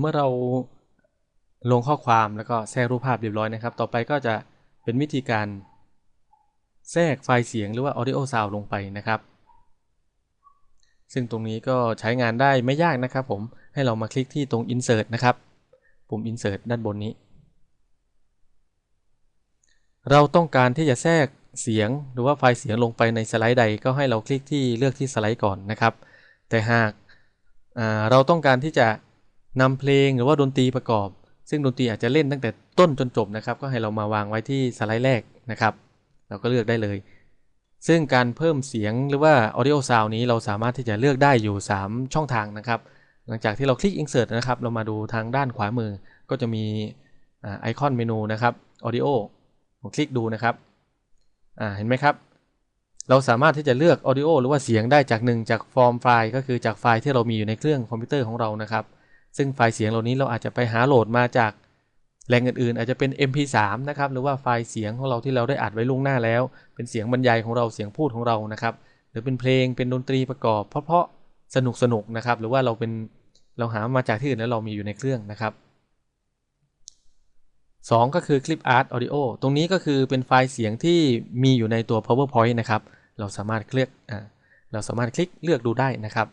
เมื่อเราลงข้อความแล้วก็แทรกรูปภาพเรียบร้อยนะครับ ต่อไปก็จะเป็นวิธีการแทรกไฟล์เสียงหรือว่า audio sound ลงไปนะครับ ซึ่งตรงนี้ก็ใช้งานได้ไม่ยากนะครับผม ให้เรามาคลิกที่ตรง insert นะครับ ปุ่ม insert ด้านบนนี้ เราต้องการที่จะแทรกเสียงหรือว่าไฟล์เสียงลงไปในสไลด์ใด ก็ให้เราคลิกที่เลือกที่สไลด์ก่อนนะครับ แต่หากเราต้องการที่จะ นำเพลงหรือว่าดนตรีประกอบ ซึ่งดนตรีอาจจะเล่นตั้งแต่ต้นจนจบนะครับ ก็ให้เรามาวางไว้ที่สไลด์แรกนะครับ เราก็เลือกได้เลย ซึ่งการเพิ่มเสียงหรือว่า audio sound นี้เราสามารถที่จะเลือกได้อยู่ 3 ช่องทางนะครับ หลังจากที่เราคลิก insert นะครับ เรามาดูทางด้านขวามือ ก็จะมีไอคอนเมนูนะครับ audio ผมคลิกดูนะครับเห็นไหมครับ เราสามารถที่จะเลือก audio หรือว่าเสียงได้จากหนึ่งจากฟอร์มไฟล์ก็คือจากไฟล์ที่เรามีอยู่ในเครื่องคอมพิวเตอร์ของเรานะครับ ซึ่งไฟล์เสียงเหล่านี้เราอาจจะไปหาโหลดมาจากแหล่งอื่นๆ อาจจะเป็น MP3 นะครับ หรือว่าไฟล์เสียงของเราที่เราได้อัดไว้ล่วงหน้าแล้ว เป็นเสียงบรรยายของเราเสียงพูดของเรานะครับ หรือเป็นเพลงเป็นดนตรีประกอบ เพราะๆสนุกสนุกนะครับ หรือว่าเราเป็นเราหามาจากที่อื่นแล้วเรามีอยู่ในเครื่องนะครับ2ก็คือคลิปอาร์ตออดิโอตรงนี้ก็คือเป็นไฟล์เสียงที่มีอยู่ในตัว powerpoint นะครับ เราสามารถคลิกเราสามารถคลิกเลือกดูได้นะครับ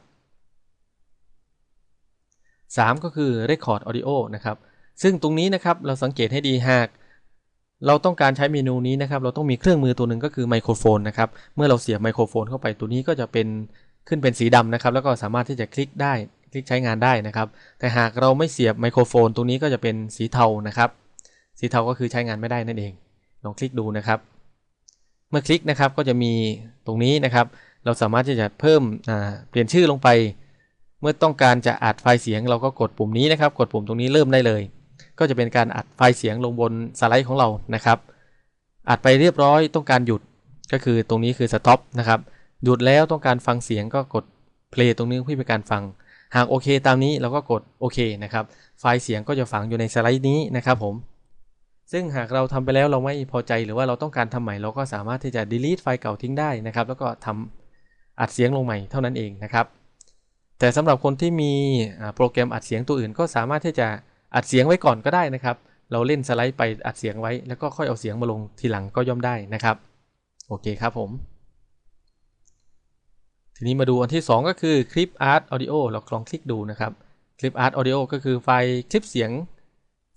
3 ก็คือ Record Audio นะครับ ซึ่งตรงนี้นะครับเราสังเกตให้ดีหาก เราต้องการใช้เมนูนี้นะครับ เราต้องมีเครื่องมือตัวหนึ่งก็คือไมโครโฟนนะครับ เมื่อเราเสียบไมโครโฟนเข้าไปตัวนี้ก็จะเป็นขึ้นเป็นสีดำนะครับ แล้วก็สามารถที่จะคลิกได้คลิกใช้งานได้นะครับ แต่หากเราไม่เสียบไมโครโฟนตรงนี้ก็จะเป็นสีเทานะครับ สีเทาก็คือใช้งานไม่ได้นั่นเอง ลองคลิกดูนะครับ เมื่อคลิกนะครับก็จะมีตรงนี้นะครับ เราสามารถที่จะเพิ่มเปลี่ยนชื่อลงไป เมื่อต้องการจะอัดไฟล์เสียงเราก็กดปุ่มนี้นะครับ กดปุ่มตรงนี้เริ่มได้เลย ก็จะเป็นการอัดไฟล์เสียงลงบนสไลด์ของเรานะครับ อัดไปเรียบร้อยต้องการหยุดก็คือตรงนี้คือ stop นะครับ หยุดแล้วต้องการฟังเสียงก็กด play ตรงนี้เพื่อเป็นการฟัง หากโอเคตามนี้เราก็กดโอเคนะครับ ไฟล์เสียงก็จะฝังอยู่ในสไลด์นี้นะครับผม ซึ่งหากเราทำไปแล้วเราไม่พอใจหรือว่าเราต้องการทำใหม่เราก็สามารถที่จะ delete ไฟล์เก่าทิ้งได้นะครับ แล้วก็ทำอัดเสียงลงใหม่เท่านั้นเองนะครับ แต่สำหรับคนที่มีโปรแกรมอัดเสียงตัวอื่น ก็สามารถที่จะอัดเสียงไว้ก่อนก็ได้นะครับ เราเล่นสไลด์ไปอัดเสียงไว้ แล้วก็ค่อยเอาเสียงมาลงทีหลังก็ย่อมได้นะครับ โอเคครับผม ทีนี้มาดูอันที่ 2 ก็คือคลิปอาร์ตออดิโอเราลองคลิกดูนะครับ คลิปอาร์ตออดิโอก็คือไฟล์คลิปเสียง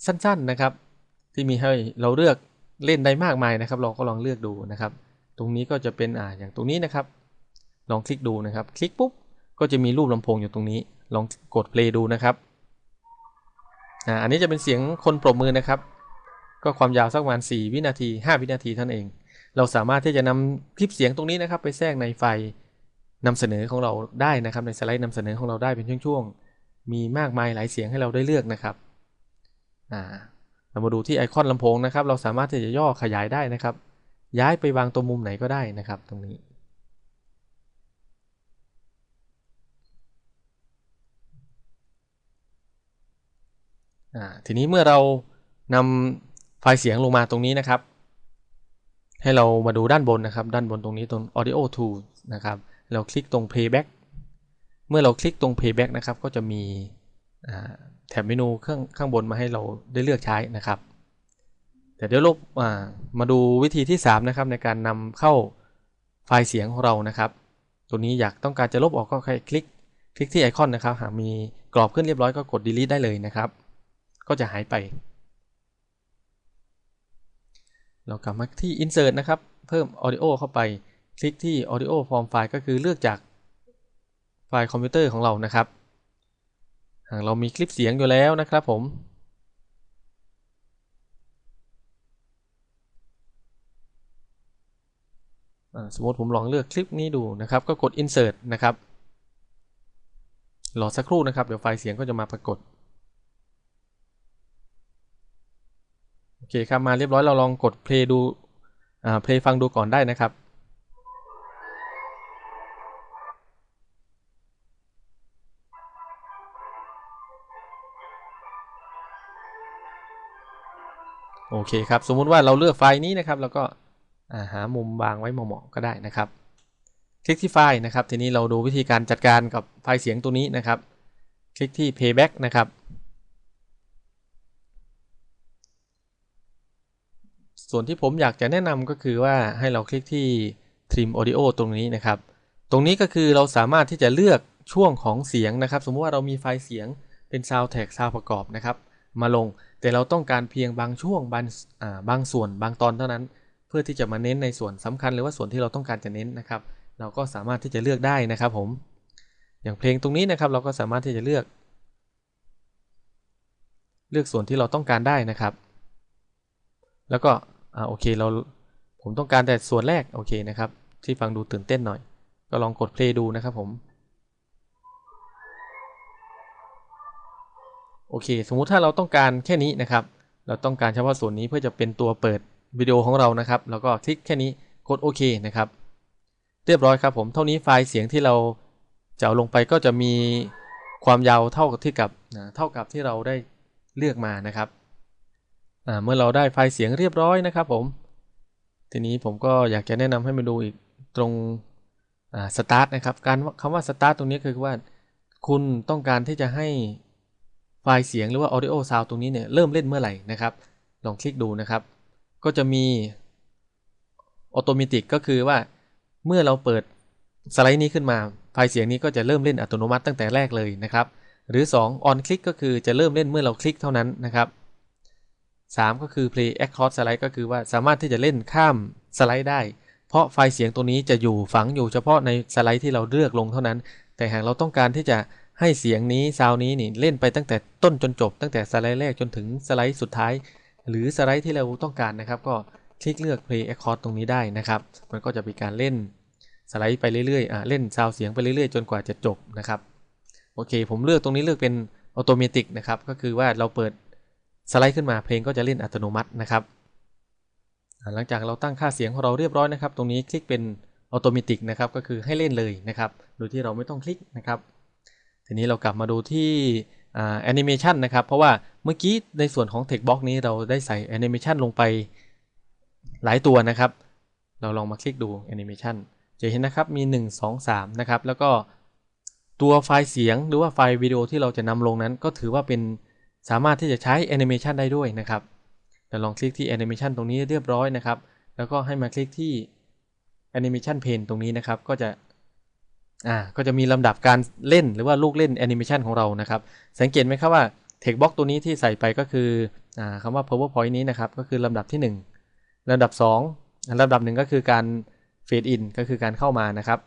สั้นๆนะครับ ที่มีให้เราเลือกเล่นได้มากมายนะครับ เราก็ลองเลือกดูนะครับ ตรงนี้ก็จะเป็นอ่าอย่างตรงนี้นะครับ ลองคลิกดูนะครับ คลิกปุ๊บ ก็จะมีรูปลำโพงอยู่ตรงนี้ ลองกด play ดูนะครับอ่าอันนี้จะเป็นเสียงคนปรบมือนะครับ ก็ความยาวสักประมาณ4วินาที 5 วินาทีท่านเอง เราสามารถที่จะนำคลิปเสียงตรงนี้นะครับ ไปแทรกในไฟล์นำเสนอของเราได้นะครับ ในสไลด์นำเสนอของเราได้เป็นช่วงๆ มีมากมายหลายเสียงให้เราได้เลือกนะครับอ่าเรามาดูที่ไอคอนลำโพงนะครับ เราสามารถที่จะย่อขยายได้นะครับ ย้ายไปวางตัวมุมไหนก็ได้นะครับ ตรงนี้ ทีนี้เมื่อเรานำไฟล์เสียงลงมาตรงนี้นะครับ ให้เรามาดูด้านบนนะครับ ด้านบนตรงนี้ตรง audio tools นะครับ เราคลิกตรง playback เมื่อเราคลิกตรง playback นะครับ ก็จะมีแถบเมนูข้างข้างบนมาให้เราได้เลือกใช้นะครับ แต่เดี๋ยวลบมาดูวิธีที่ 3 นะครับ ในการนำเข้าไฟล์เสียงของเรานะครับ ตัวนี้อยากต้องการจะลบออกก็แค่คลิก คลิกที่ไอคอนนะครับ หากมีกรอบขึ้นเรียบร้อยก็กด delete ได้เลยนะครับ ก็จะหายไป เรากลับมาที่ insert นะครับ เพิ่ม audio เข้าไป คลิกที่ audio form file ก็คือเลือกจากไฟล์คอมพิวเตอร์ของเรานะครับ หากเรามีคลิปเสียงอยู่แล้วนะครับผมสมมติผมลองเลือกคลิปนี้ดูนะครับ ก็กด insert นะครับ รอสักครู่นะครับ เดี๋ยวไฟล์เสียงก็จะมาปรากฏ โอเคครับมาเรียบร้อยเราลองกดเพลย์ดูอ่าเพลย์ฟังดูก่อนได้นะครับโอเคครับสมมุติว่าเราเลือกไฟล์นี้นะครับ แล้วก็หามุมวางไว้เหมาะๆก็ได้นะครับ คลิกที่ไฟล์นะครับ ทีนี้เราดูวิธีการจัดการกับไฟล์เสียงตัวนี้นะครับ คลิกที่ playback นะครับ ส่วนที่ผมอยากจะแนะนำก็คือว่าให้เราคลิกที่ trim audio ตรงนี้นะครับ ตรงนี้ก็คือเราสามารถที่จะเลือกช่วงของเสียงนะครับ สมมติว่าเรามีไฟล์เสียงเป็น sound tag sound ประกอบนะครับ มาลงแต่เราต้องการเพียงบางช่วงบางบางส่วนบางตอนเท่านั้น เพื่อที่จะมาเน้นในส่วนสำคัญ หรือว่าส่วนที่เราต้องการจะเน้นนะครับ เราก็สามารถที่จะเลือกได้นะครับผม อย่างเพลงตรงนี้นะครับ เราก็สามารถที่จะเลือก เลือกส่วนที่เราต้องการได้นะครับ แล้วก็ อ่าโอเคเราผมต้องการแต่ส่วนแรกโอเคนะครับ ที่ฟังดูตื่นเต้นหน่อย ก็ลองกดเพลย์ดูนะครับผมโอเค สมมุติถ้าเราต้องการแค่นี้นะครับ เราต้องการเฉพาะส่วนนี้เพื่อจะเป็นตัวเปิดวิดีโอของเรานะครับ แล้วก็คลิกแค่นี้กดโอเคนะครับ เรียบร้อยครับผมเท่านี้ไฟล์เสียงที่เราจะเอาลงไปก็จะมีความยาวเท่ากับที่กับเท่ากับที่เราได้เลือกมานะครับ เมื่อเราได้ไฟล์เสียงเรียบร้อยนะครับผม ทีนี้ผมก็อยากจะแนะนำให้มาดูอีกตรงสตาร์ทนะครับ การคำว่าสตาร์ทตรงนี้คือว่า คุณต้องการที่จะให้ไฟล์เสียงหรือว่า audio sound ตรงนี้เนี่ยเริ่มเล่นเมื่อไหร่นะครับ ลองคลิกดูนะครับ ก็จะมีออโตเมติกก็คือว่าเมื่อเราเปิดสไลด์นี้ขึ้นมา ไฟล์เสียงนี้ก็จะเริ่มเล่นอัตโนมัติตั้งแต่แรกเลยนะครับ หรือ 2 on click ก็คือจะเริ่มเล่นเมื่อเราคลิกเท่านั้นนะครับ 3 ก็คือ play across slide ก็คือว่าสามารถที่จะเล่นข้ามสไลด์ได้ เพราะไฟล์เสียงตัวนี้จะอยู่ฝังอยู่เฉพาะในสไลด์ที่เราเลือกลงเท่านั้น แต่หากเราต้องการที่จะให้เสียงนี้ซาวนี้นี่เล่นไปตั้งแต่ต้นจนจบ ตั้งแต่สไลด์แรกจนถึงสไลด์สุดท้าย หรือสไลด์ที่เราต้องการนะครับ ก็คลิกเลือก play accord ตรงนี้ได้นะครับ มันก็จะเป็นการเล่นสไลด์ไปเรื่อยๆอ่าเล่นซาวเสียงไปเรื่อยๆ จนกว่าจะจบนะครับ โอเค ผมเลือกตรงนี้เลือกเป็นอัตโนมัตินะครับ ก็คือว่าเราเปิด สไลด์ขึ้นมาเพลงก็จะเล่นอัตโนมัตินะครับ หลังจากเราตั้งค่าเสียงของเราเรียบร้อยนะครับ ตรงนี้คลิกเป็นอัตโนมัตินะครับก็คือให้เล่นเลยนะครับ โดยที่เราไม่ต้องคลิกนะครับ ทีนี้เรากลับมาดูที่แอนิเมชันนะครับ เพราะว่าเมื่อกี้ในส่วนของ Textbox นี้เราได้ใส่แอนิเมชันลงไปหลายตัวนะครับ เราลองมาคลิกดูแอนิเมชันจะเห็นนะครับมี 1 2 3 นะครับ แล้วก็ตัวไฟล์เสียงหรือว่าไฟล์วิดีโอที่เราจะนำลงนั้น ก็ถือว่าเป็น สามารถที่จะใช้แอนิเมชันได้ด้วยนะครับเราลองคลิกที่แอนิเมชันตรงนี้เรียบร้อยนะครับ แล้วก็ให้มาคลิกที่แอนิเมชันเพนตรงนี้นะครับ ก็จะอ่าก็จะมีลำดับการเล่นหรือว่าลูกเล่นแอนิเมชันของเรานะครับ สังเกตไหมครับว่า Textbox ตัวนี้ที่ใส่ไปก็คืออ่าคำว่า PowerPoint นี้นะครับ ก็คือลำดับที่ 1ลำดับ 2ลำดับหนึ่งก็คือการเฟดอินก็คือการเข้ามานะครับ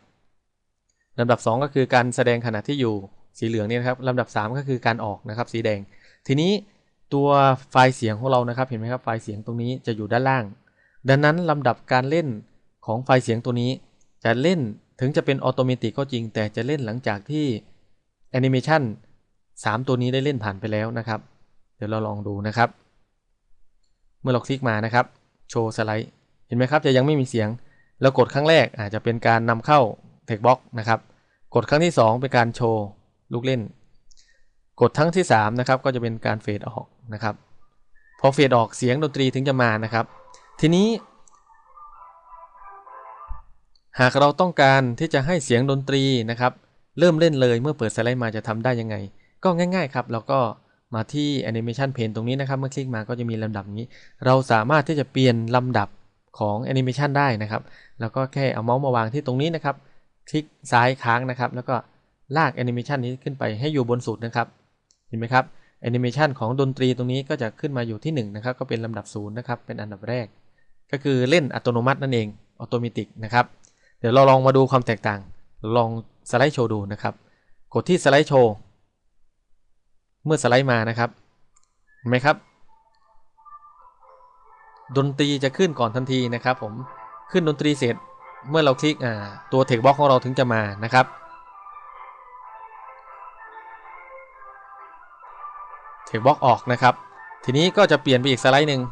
ลำดับ 2 ก็คือการแสดงขณะที่อยู่สีเหลืองนี่นะครับลำดับ 3 ก็คือการออกนะครับ สีแดง ทีนี้ตัวไฟล์เสียงของเรานะครับ เห็นไหมครับไฟล์เสียงตรงนี้จะอยู่ด้านล่าง ดังนั้นลำดับการเล่นของไฟล์เสียงตัวนี้ จะเล่นถึงจะเป็นออโตเมติกก็จริง แต่จะเล่นหลังจากที่แอนิเมชัน3ตัวนี้ได้เล่นผ่านไปแล้วนะครับ เดี๋ยวเราลองดูนะครับ เมื่อเราคลิกมานะครับ โชว์สไลด์ เห็นไหมครับ จะยังไม่มีเสียงแล้วกดครั้งแรกอาจจะเป็นการนำเข้า Textbox นะครับ กดครั้งที่ 2 เป็นการโชว์ลูกเล่น กดครั้งที่3นะครับก็จะเป็นการเฟดออกนะครับพอเฟดออกเสียงดนตรีถึงจะมานะครับ ทีนี้ หากเราต้องการที่จะให้เสียงดนตรีนะครับ เริ่มเล่นเลยเมื่อเปิดสไลด์มาจะทำได้ยังไง ก็ง่ายๆครับเราก็มาที่ Animation Pane ตรงนี้นะครับ เมื่อคลิกมาก็จะมีลำดับนี้ เราสามารถที่จะเปลี่ยนลำดับของ Animation ได้นะครับ แล้วก็แค่เอาเมาส์มาวางที่ตรงนี้นะครับ คลิกซ้ายค้างนะครับ แล้วก็ลาก Animation นี้ขึ้นไปให้อยู่บนสุดนะครับ เห็นไหมครับ Animation ของดนตรีตรงนี้ก็จะขึ้นมาอยู่ที่1นะครับก็เป็นลำดับ0นะครับเป็นอันดับแรก ก็คือเล่นอัตโนมัตินั่นเองอัตโนมัตินะครับเดี๋ยวเราลองมาดูความแตกต่าง ลองสไลด์โชว์ดูนะครับ กดที่สไลด์โชว์เมื่อสไลด์มานะครับเห็นไหมครับ ดนตรีจะขึ้นก่อนทันทีนะครับ ผมขึ้นดนตรีเสร็จเมื่อเราคลิกตัวเทคบ็อกของเราถึงจะมานะครับ เทคบ็อกออกนะครับ ทีนี้ก็จะเปลี่ยนไปอีกสไลด์หนึ่ง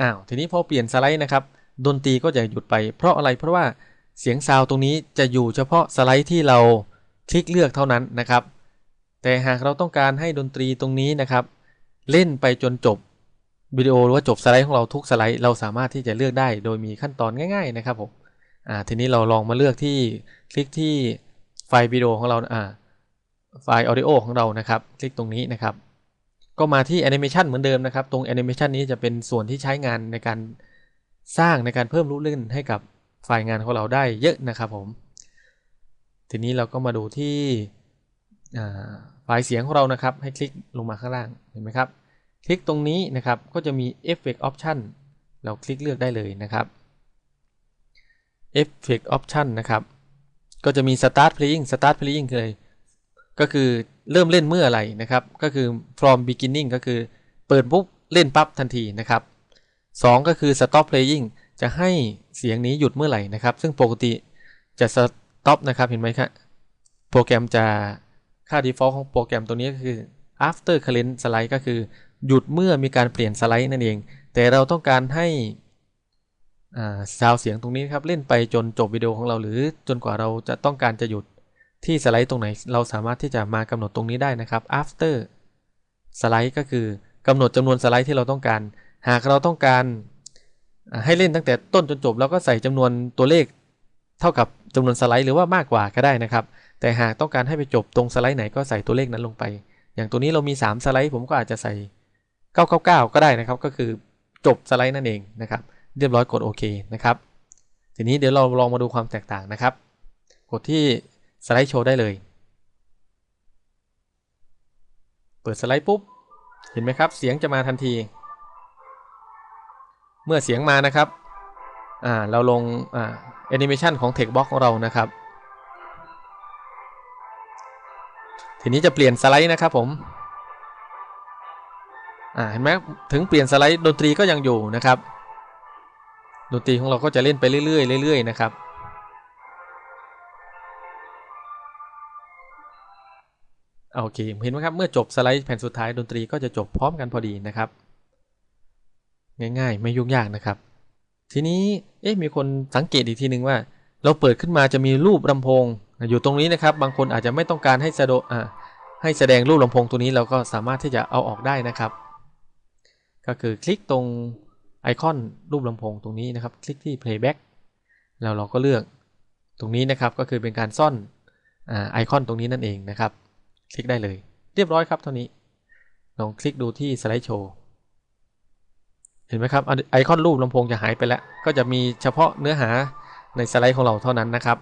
อ้าวทีนี้พอเปลี่ยนสไลด์นะครับดนตรีก็จะหยุดไปเพราะอะไรเพราะว่าเสียงซาวตรงนี้จะอยู่เฉพาะสไลด์ที่เราคลิกเลือกเท่านั้นนะครับ แต่หากเราต้องการให้ดนตรีตรงนี้นะครับ เล่นไปจนจบวิดีโอหรือว่าจบสไลด์ของเราทุกสไลด์เราสามารถที่จะเลือกได้โดยมีขั้นตอนง่าย ๆ นะครับผมอ่าทีนี้เราลองมาเลือกที่คลิกที่ไฟล์วิดีโอของเราอ่า ไฟล์ออดิโอของเรานะครับ คลิกตรงนี้นะครับ ก็มาที่แอนิเมชันเหมือนเดิมนะครับ ตรงแอนิเมชันนี้จะเป็นส่วนที่ใช้งานในการสร้างในการเพิ่มรูปเล่นให้กับไฟล์งานของเราได้เยอะนะครับผม ทีนี้เราก็มาดูที่ไฟล์เสียงของเรานะครับ ให้คลิกลงมาข้างล่างเห็นไหมครับ คลิกตรงนี้นะครับก็จะมี Effect Option เราคลิกเลือกได้เลยนะครับ Effect Option นะครับ ก็จะมี Start Playing Start Playing คืออะไร ก็คือเริ่มเล่นเมื่ออะไรนะครับ ก็คือ from beginning ก็คือเปิดปุ๊บเล่นปั๊บทันทีนะครับ 2 ก็คือ stop playing จะให้เสียงนี้หยุดเมื่อไหร่นะครับ ซึ่งปกติจะ stop นะครับ เห็นไหมครับโปรแกรมจะค่า default ของโปรแกรมตัวนี้ก็คือ after current slide ก็คือหยุดเมื่อมีการเปลี่ยนสไลด์นั่นเอง แต่เราต้องการให้ซาวเสียงตรงนี้ครับ เล่นไปจนจบวิดีโอของเราหรือจนกว่าเราจะต้องการจะหยุด ที่สไลด์ตรงไหนเราสามารถที่จะมากำหนดตรงนี้ได้นะครับ after สไลด์ก็คือกำหนดจำนวนสไลด์ที่เราต้องการ หากเราต้องการให้เล่นตั้งแต่ต้นจนจบเราก็ใส่จำนวนตัวเลข เท่ากับจำนวนสไลด์หรือว่ามากกว่าก็ได้นะครับ แต่หากต้องการให้ไปจบตรงสไลด์ไหนก็ใส่ตัวเลขนั้นลงไป อย่างตัวนี้เรามี 3 สไลด์ผมก็อาจจะใส่ 999 ก็ได้นะครับ ก็คือจบสไลด์นั่นเองนะครับ เรียบร้อยกดโอเคนะครับ ทีนี้เดี๋ยวเราลองมาดูความแตกต่างนะครับ กดที่ สไลด์โชว์ได้เลย เปิดสไลด์ปุ๊บ เห็นไหมครับ เสียงจะมาทันที เมื่อเสียงมานะครับอ่าเราลงอ่าแอนิเมชันของ Textbox ของเรานะครับ ทีนี้จะเปลี่ยนสไลด์นะครับผมอ่าเห็นไหมถึงเปลี่ยนสไลด์ดนตรีก็ยังอยู่นะครับ ดนตรีของเราก็จะเล่นไปเรื่อยๆเรื่อยๆนะครับ โอเคเห็นไหมครับ เมื่อจบสไลด์แผ่นสุดท้ายดนตรีก็จะจบพร้อมกันพอดีนะครับ ง่ายๆ ไม่ยุ่งยากนะครับ ทีนี้เอ๊ะมีคนสังเกตอีกทีหนึ่งว่า เราเปิดขึ้นมาจะมีรูปลำโพง อยู่ตรงนี้นะครับ บางคนอาจจะไม่ต้องการให้แสดงให้แสดงรูปลำโพงตัวนี้เราก็สามารถที่จะเอาออกได้นะครับ ก็คือคลิกตรงไอคอนรูปลำโพงตรงนี้นะครับ คลิกที่ playback แล้วเราก็เลือกตรงนี้นะครับก็คือเป็นการซ่อนไอคอนตรงนี้นั่นเองนะครับ คลิกได้เลย เรียบร้อยครับเท่านี้ ลองคลิกดูที่สไลด์โชว์เห็นไหมครับไอคอนรูปลำโพงจะหายไปแล้ว ก็จะมีเฉพาะเนื้อหาในสไลด์ของเราเท่านั้นนะครับ